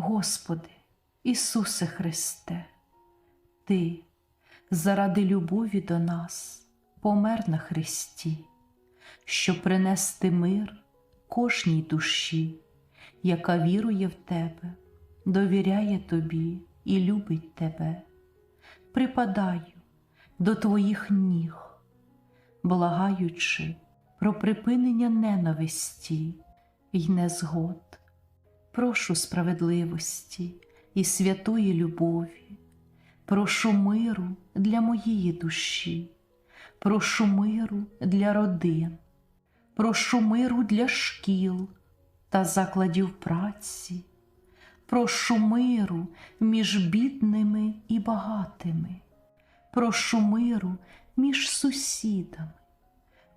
Господи, Ісусе Христе, Ти заради любові до нас помер на Христі, щоб принести мир кожній душі, яка вірує в Тебе, довіряє Тобі і любить Тебе. Припадаю до Твоїх ніг, благаючи про припинення ненависті й незгод. Прошу справедливості і святої любові, прошу миру для моєї душі, прошу миру для родин, прошу миру для шкіл та закладів праці, прошу миру між бідними і багатими, прошу миру між сусідами,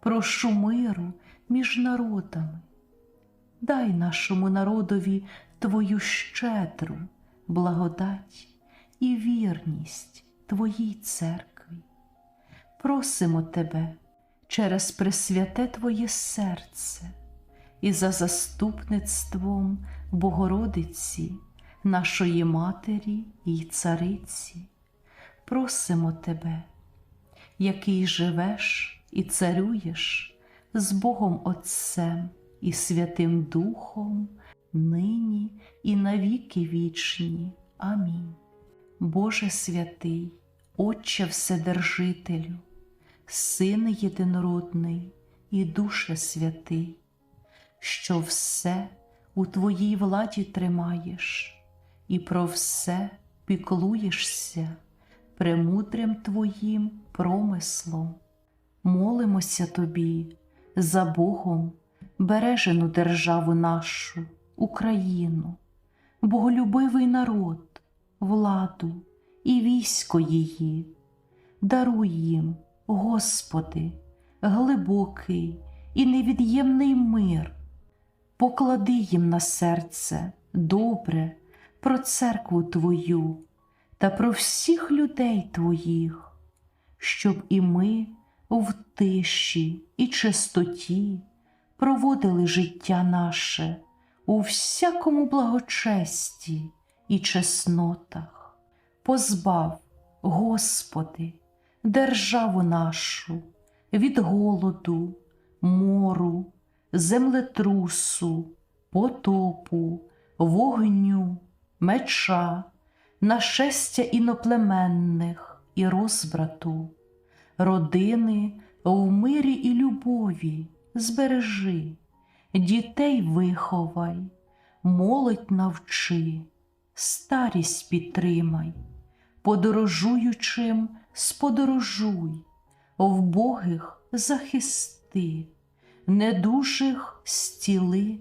прошу миру між народами. Дай нашому народові Твою щедру благодать і вірність Твоїй церкві. Просимо Тебе через пресвяте Твоє серце і за заступництвом Богородиці, нашої Матері і Цариці. Просимо Тебе, який живеш і царюєш з Богом Отцем і Святим Духом, нині і навіки вічні. Амінь. Боже святий, Отче Вседержителю, Син єдинородний і Душе святий, що все у Твоїй владі тримаєш, і про все піклуєшся премудрим Твоїм промислом. Молимося Тобі за Богом бережену державу нашу, Україну, боголюбивий народ, владу і військо її. Даруй їм, Господи, глибокий і невід'ємний мир, поклади їм на серце добре про церкву Твою та про всіх людей Твоїх, щоб і ми в тиші і чистоті проводили життя наше у всякому благочесті і чеснотах. Позбав, Господи, державу нашу від голоду, мору, землетрусу, потопу, вогню, меча, нашестя іноплеменних і розбрату, родини в мирі і любові збережи, дітей виховай, молодь навчи, старість підтримай, подорожуючим сподорожуй, вбогих захисти, недужих стіли,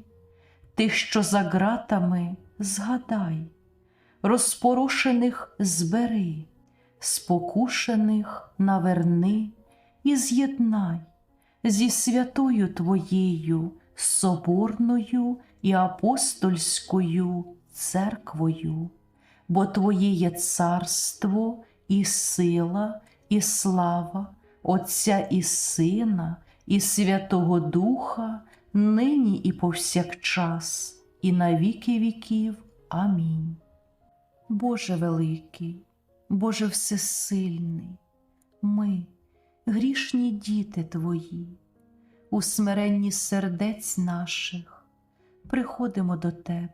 тих, що за ґратами згадай, розпорошених збери, спокушених наверни і з'єднай зі святою Твоєю соборною і апостольською церквою, бо Твоє є царство і сила, і слава Отця і Сина, і Святого Духа, нині і повсякчас, і на віки віків. Амінь. Боже великий, Боже всесильний, ми, грішні діти Твої, у смиренні сердець наших приходимо до Тебе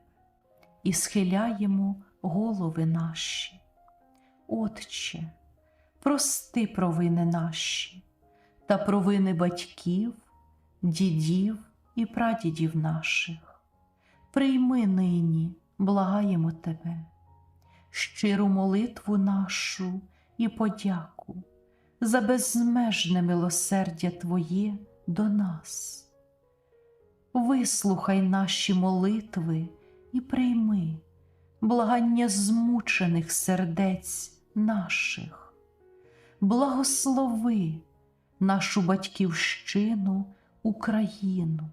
і схиляємо голови наші. Отче, прости провини наші та провини батьків, дідів і прадідів наших. Прийми нині, благаємо Тебе, щиру молитву нашу і подяку за безмежне милосердя Твоє до нас. Вислухай наші молитви і прийми благання змучених сердець наших, благослови нашу батьківщину, Україну,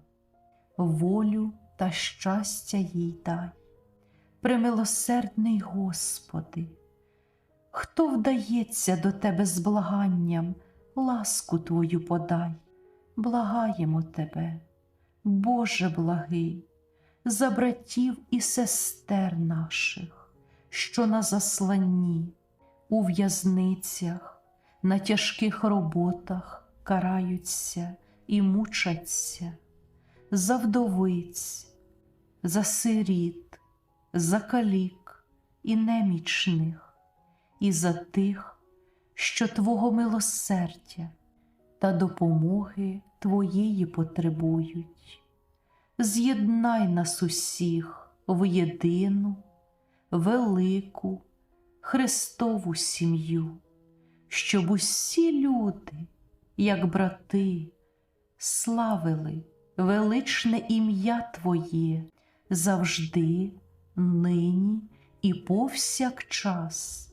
волю та щастя їй дай. Премилосердний Господи, хто вдається до Тебе з благанням, ласку Твою подай, благаємо Тебе, Боже благий, за братів і сестер наших, що на засланні, у в'язницях, на тяжких роботах караються і мучаться, за вдовиць, за сиріт, за калік і немічних, і за тих, що Твого милосердя та допомоги Твоєї потребують. З'єднай нас усіх в єдину, велику Христову сім'ю, щоб усі люди, як брати, славили величне ім'я Твоє завжди, нині і повсякчас,